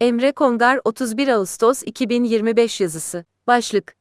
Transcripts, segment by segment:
Emre Kongar 31 Ağustos 2025 yazısı. Başlık.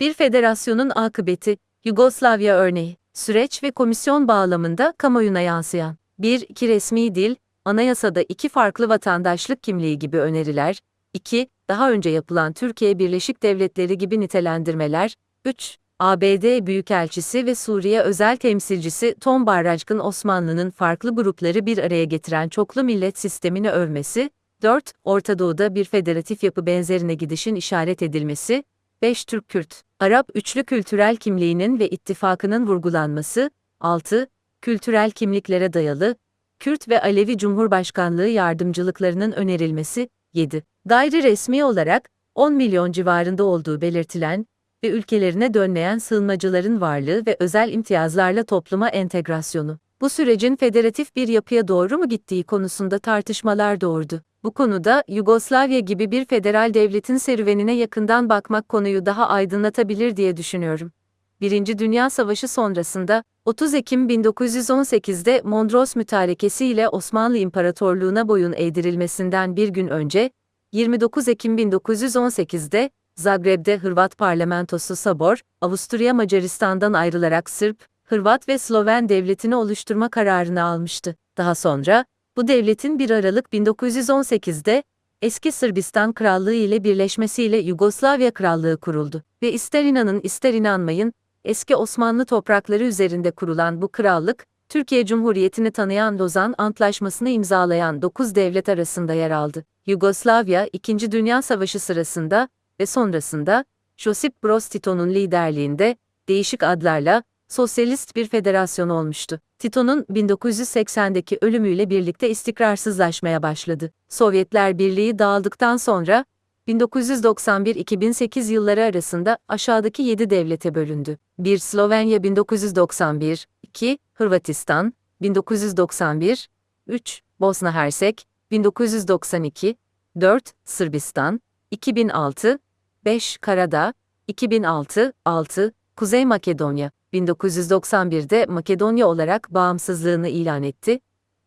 Bir federasyonun akıbeti, Yugoslavya örneği, süreç ve komisyon bağlamında kamuoyuna yansıyan. 1-2 resmi dil, anayasada iki farklı vatandaşlık kimliği gibi öneriler, 2. Daha önce yapılan Türkiye Birleşik Devletleri gibi nitelendirmeler, 3. ABD Büyükelçisi ve Suriye özel temsilcisi Tom Barrajk'ın Osmanlı'nın farklı grupları bir araya getiren çoklu millet sistemini övmesi, 4. Orta Doğu'da bir federatif yapı benzerine gidişin işaret edilmesi, 5. Türk-Kürt, Arap üçlü kültürel kimliğinin ve ittifakının vurgulanması, 6. Kültürel kimliklere dayalı, Kürt ve Alevi Cumhurbaşkanlığı yardımcılıklarının önerilmesi, 7. Gayri resmi olarak 10 milyon civarında olduğu belirtilen ve ülkelerine dönmeyen sığınmacıların varlığı ve özel imtiyazlarla topluma entegrasyonu. Bu sürecin federatif bir yapıya doğru mu gittiği konusunda tartışmalar doğurdu. Bu konuda Yugoslavya gibi bir federal devletin serüvenine yakından bakmak konuyu daha aydınlatabilir diye düşünüyorum. Birinci Dünya Savaşı sonrasında 30 Ekim 1918'de Mondros Mütarekesi ile Osmanlı İmparatorluğu'na boyun eğdirilmesinden bir gün önce, 29 Ekim 1918'de Zagreb'de Hırvat Parlamentosu Sabor, Avusturya Macaristan'dan ayrılarak Sırp, Hırvat ve Sloven devletini oluşturma kararını almıştı. Daha sonra, bu devletin 1 Aralık 1918'de eski Sırbistan Krallığı ile birleşmesiyle Yugoslavya Krallığı kuruldu ve ister inanın ister inanmayın, eski Osmanlı toprakları üzerinde kurulan bu krallık, Türkiye Cumhuriyeti'ni tanıyan Lozan Antlaşması'nı imzalayan 9 devlet arasında yer aldı. Yugoslavya, İkinci Dünya Savaşı sırasında ve sonrasında Josip Broz Tito'nun liderliğinde değişik adlarla sosyalist bir federasyon olmuştu. Tito'nun 1980'deki ölümüyle birlikte istikrarsızlaşmaya başladı. Sovyetler Birliği dağıldıktan sonra 1991-2008 yılları arasında aşağıdaki 7 devlete bölündü. 1 Slovenya 1991, 2 Hırvatistan 1991, 3 Bosna Hersek 1992, 4 Sırbistan 2006, 5 Karadağ 2006, 6 Kuzey Makedonya 1991'de Makedonya olarak bağımsızlığını ilan etti.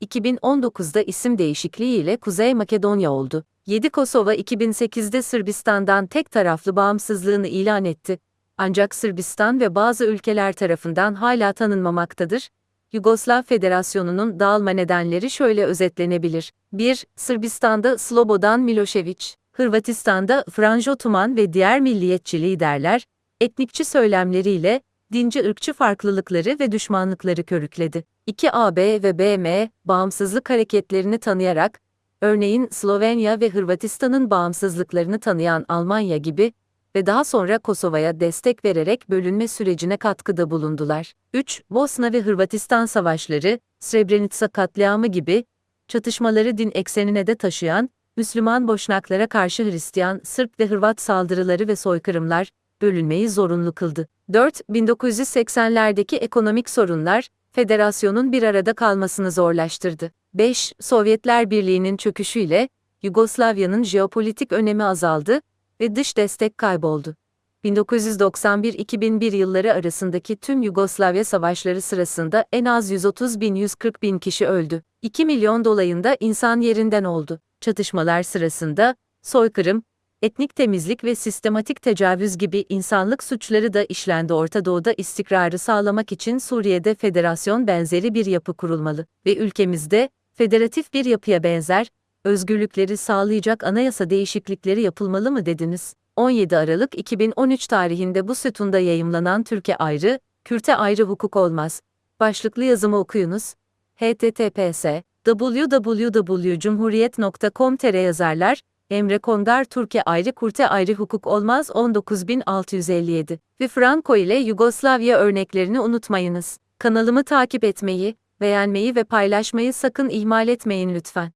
2019'da isim değişikliği ile Kuzey Makedonya oldu. 7 Kosova 2008'de Sırbistan'dan tek taraflı bağımsızlığını ilan etti. Ancak Sırbistan ve bazı ülkeler tarafından hala tanınmamaktadır. Yugoslav Federasyonu'nun dağılma nedenleri şöyle özetlenebilir. 1. Sırbistan'da Slobodan Milošević, Hırvatistan'da Franjo Tuman ve diğer milliyetçi liderler, etnikçi söylemleriyle, dinci ırkçı farklılıkları ve düşmanlıkları körükledi. 2 AB ve BM, bağımsızlık hareketlerini tanıyarak, örneğin Slovenya ve Hırvatistan'ın bağımsızlıklarını tanıyan Almanya gibi ve daha sonra Kosova'ya destek vererek bölünme sürecine katkıda bulundular. 3. Bosna ve Hırvatistan savaşları, Srebrenica katliamı gibi, çatışmaları din eksenine de taşıyan, Müslüman Boşnaklara karşı Hristiyan, Sırp ve Hırvat saldırıları ve soykırımlar, bölünmeyi zorunlu kıldı. 4. 1980'lerdeki ekonomik sorunlar, federasyonun bir arada kalmasını zorlaştırdı. 5. Sovyetler Birliği'nin çöküşüyle, Yugoslavya'nın jeopolitik önemi azaldı ve dış destek kayboldu. 1991-2001 yılları arasındaki tüm Yugoslavya savaşları sırasında en az 130 bin 140 bin kişi öldü. 2 milyon dolayında insan yerinden oldu. Çatışmalar sırasında, soykırım, etnik temizlik ve sistematik tecavüz gibi insanlık suçları da işlendi Orta Doğu'da istikrarı sağlamak için Suriye'de federasyon benzeri bir yapı kurulmalı ve ülkemizde, federatif bir yapıya benzer, özgürlükleri sağlayacak anayasa değişiklikleri yapılmalı mı dediniz? 17 Aralık 2013 tarihinde bu sütunda yayımlanan Türkiye ayrı, Kürt'e ayrı hukuk olmaz. Başlıklı yazımı okuyunuz. https www.cumhuriyet.com.tr yazarlar, Emre Kongar Türkiye ayrı Kurte ayrı hukuk olmaz 19657 ve Franco ile Yugoslavya örneklerini unutmayınız. Kanalımı takip etmeyi, beğenmeyi ve paylaşmayı sakın ihmal etmeyin lütfen.